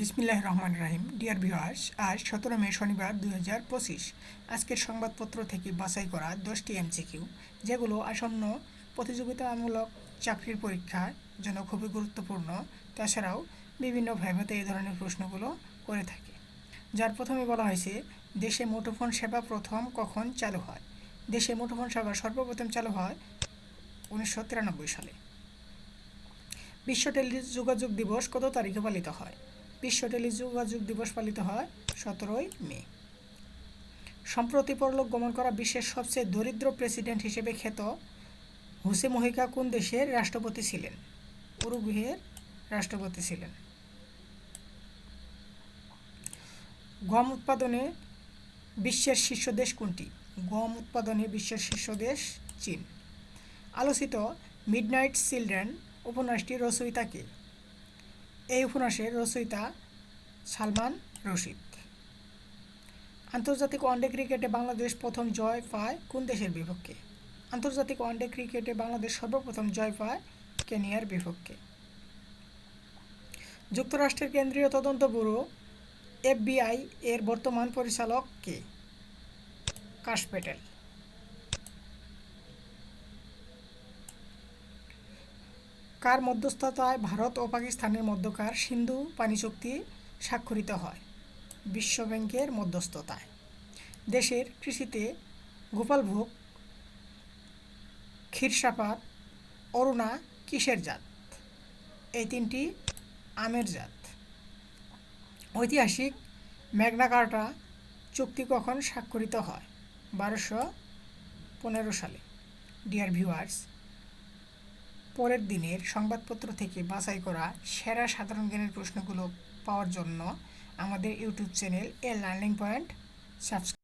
বিসমিল্লাহ রহমান রাহিম। Dear viewers আজ সতেরো মে শনিবার দুই হাজার পঁচিশ। আজকের সংবাদপত্র থেকে বাছাই করা দশটি এমসিকিউ যেগুলো আসন্ন প্রতিযোগিতামূলক চাকরির পরীক্ষার জন্য খুবই গুরুত্বপূর্ণ। তাছাড়াও বিভিন্ন ভাইভাতে এই ধরনের প্রশ্নগুলো করে থাকে। যার প্রথমে বলা হয়েছে, দেশে মুঠোফোন সেবা প্রথম কখন চালু হয়? দেশে মুঠোফোন সেবা সর্বপ্রথম চালু হয় উনিশশো তিরানব্বই সালে। বিশ্ব টেলিযোগাযোগ দিবস কত তারিখে পালিত হয়? বিশ্ব টেলিযোগাযোগ দিবস পালিত হয় সতেরোই মে। সম্প্রতি পরলোক গমন করা বিশ্বের সবচেয়ে দরিদ্র প্রেসিডেন্ট হিসেবে খ্যাত হুসে মহিকা কোন দেশের রাষ্ট্রপতি ছিলেন? উরুগুহের রাষ্ট্রপতি ছিলেন। গম উৎপাদনে বিশ্বের শীর্ষ দেশ কোনটি? গম উৎপাদনে বিশ্বের শীর্ষ দেশ চীন। আলোচিত মিডনাইট চিলড্রেন উপন্যাসটি রচয়িতা কে? এই উপন্যাসের রচয়িতা সালমান রশিদ। আন্তর্জাতিক ওয়ানডে ক্রিকেটে বাংলাদেশ প্রথম জয় পায় কোন দেশের বিপক্ষে? আন্তর্জাতিক ওয়ানডে ক্রিকেটে বাংলাদেশ সর্বপ্রথম জয় পায় কেনিয়ার বিপক্ষে। যুক্তরাষ্ট্রের কেন্দ্রীয় তদন্ত ব্যুরো এফবিআই এর বর্তমান পরিচালক কে? কাশ প্যাটেল কার মধ্যস্থতায় ভারত ও পাকিস্তানের মধ্যকার সিন্ধু পানি চুক্তি স্বাক্ষরিত হয়? বিশ্ব ব্যাংকের মধ্যস্থতায়। দেশের কৃষিতে গোপালভোগ, ক্ষীরসাপাত, অরুণা কিসের জাত? এই তিনটি আমের জাত। ঐতিহাসিক ম্যাগনা কার্টা চুক্তি কখন স্বাক্ষরিত হয়? বারোশো পনেরো সালে। ডিয়ার ভিউয়ার্স পরের দিনের সংবাদপত্র থেকে বাছাই করা সেরা সাধারণ জ্ঞানের প্রশ্নগুলো পাওয়ার জন্য আমাদের ইউটিউব চ্যানেল এ লার্নিং পয়েন্ট সাবস্ক্রাইব